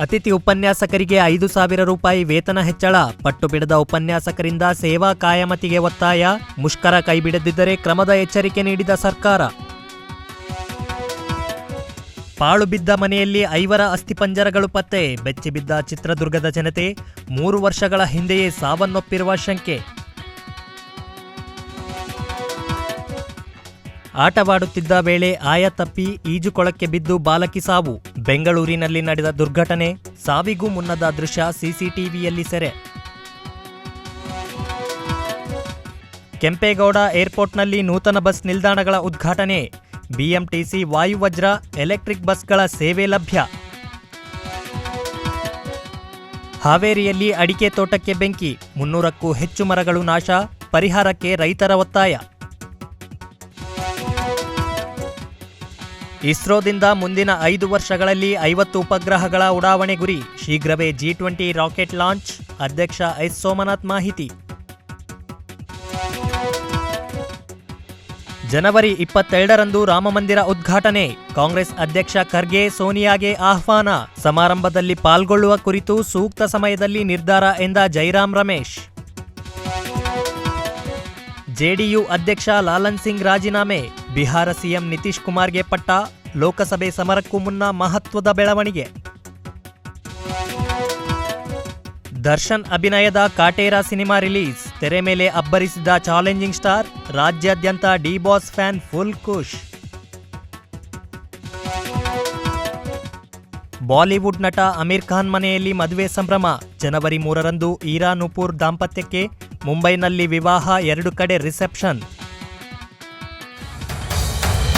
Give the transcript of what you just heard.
ಅತಿಥಿ ಉಪನ್ಯಾಸಕರಿಗೆ ಐದು ಸಾವಿರ ರೂಪಾಯಿ ವೇತನ ಹೆಚ್ಚಳ. ಪಟ್ಟು ಬಿಡದ ಉಪನ್ಯಾಸಕರಿಂದ ಸೇವಾ ಕಾಯಮತಿಗೆ ಒತ್ತಾಯ. ಮುಷ್ಕರ ಕೈಬಿಡದಿದ್ದರೆ ಕ್ರಮದ ಎಚ್ಚರಿಕೆ ನೀಡಿದ ಸರ್ಕಾರ. ಪಾಳು ಬಿದ್ದ ಮನೆಯಲ್ಲಿ ಐವರ ಅಸ್ಥಿಪಂಜರಗಳು ಪತ್ತೆ. ಬೆಚ್ಚಿಬಿದ್ದ ಚಿತ್ರದುರ್ಗದ ಜನತೆ ಮೂರು ವರ್ಷಗಳ ಹಿಂದೆಯೇ ಸಾವನ್ನಪ್ಪಿರುವ ಶಂಕೆ. ಆಟವಾಡುತ್ತಿದ್ದ ವೇಳೆ ಆಯ ತಪ್ಪಿ ಈಜುಕೊಳಕ್ಕೆ ಬಿದ್ದು ಬಾಲಕಿ ಸಾವು. ಬೆಂಗಳೂರಿನಲ್ಲಿ ನಡೆದ ದುರ್ಘಟನೆ, ಸಾವಿಗೂ ಮುನ್ನದ ದೃಶ್ಯ ಸಿಸಿಟಿವಿಯಲ್ಲಿ ಸೆರೆ. ಕೆಂಪೇಗೌಡ ಏರ್ಪೋರ್ಟ್ನಲ್ಲಿ ನೂತನ ಬಸ್ ನಿಲ್ದಾಣಗಳ ಉದ್ಘಾಟನೆ. ಬಿಎಂಟಿಸಿ ವಾಯುವಜ್ರ, ಎಲೆಕ್ಟ್ರಿಕ್ ಬಸ್ಗಳ ಸೇವೆ ಲಭ್ಯ. ಹಾವೇರಿಯಲ್ಲಿ ಅಡಿಕೆ ತೋಟಕ್ಕೆ ಬೆಂಕಿ, ಮುನ್ನೂರಕ್ಕೂ ಹೆಚ್ಚು ಮರಗಳು ನಾಶ, ಪರಿಹಾರಕ್ಕೆ ರೈತರ ಒತ್ತಾಯ. ಇಸ್ರೋದಿಂದ ಮುಂದಿನ ಐದು ವರ್ಷಗಳಲ್ಲಿ ಐವತ್ತು ಉಪಗ್ರಹಗಳ ಉಡಾವಣೆ ಗುರಿ. ಶೀಘ್ರವೇ ಜಿ ಟ್ವೆಂಟಿ ರಾಕೆಟ್ ಲಾಂಚ್. ಅಧ್ಯಕ್ಷ ಎಸ್ ಸೋಮನಾಥ್ ಮಾಹಿತಿ. ಜನವರಿ ಇಪ್ಪತ್ತೆರಡರಂದು ರಾಮಮಂದಿರ ಉದ್ಘಾಟನೆ. ಕಾಂಗ್ರೆಸ್ ಅಧ್ಯಕ್ಷ ಖರ್ಗೆ ಸೋನಿಯಾಗೆ ಆಹ್ವಾನ. ಸಮಾರಂಭದಲ್ಲಿ ಪಾಲ್ಗೊಳ್ಳುವ ಕುರಿತು ಸೂಕ್ತ ಸಮಯದಲ್ಲಿ ನಿರ್ಧಾರ ಎಂದ ಜೈರಾಮ್ ರಮೇಶ್. ಜೆಡಿಯು ಅಧ್ಯಕ್ಷ ಲಾಲನ್ ಸಿಂಗ್ ರಾಜೀನಾಮೆ, ಬಿಹಾರ ಸಿಎಂ ನಿತೀಶ್ ಕುಮಾರ್ಗೆ ಪಟ್ಟ, ಲೋಕಸಭೆ ಸಮರಕ್ಕೂ ಮುನ್ನ ಮಹತ್ವದ ಬೆಳವಣಿಗೆ. ದರ್ಶನ್ ಅಭಿನಯದ ಕಾಟೇರಾ ಸಿನಿಮಾ ರಿಲೀಸ್, ತೆರೆ ಮೇಲೆ ಅಬ್ಬರಿಸಿದ ಚಾಲೆಂಜಿಂಗ್ ಸ್ಟಾರ್, ರಾಜ್ಯಾದ್ಯಂತ ಡಿ ಬಾಸ್ ಫ್ಯಾನ್ ಫುಲ್ ಖುಷ್. ಬಾಲಿವುಡ್ ನಟ ಅಮೀರ್ ಖಾನ್ ಮನೆಯಲ್ಲಿ ಮದುವೆ ಸಂಭ್ರಮ, ಜನವರಿ ಮೂರರಂದು ಈರಾ ನುಪೂರ್ ದಾಂಪತ್ಯಕ್ಕೆ ಮುಂಬೈನಲ್ಲಿ ವಿವಾಹ ಎರಡು ಕಡೆ ರಿಸೆಪ್ಷನ್.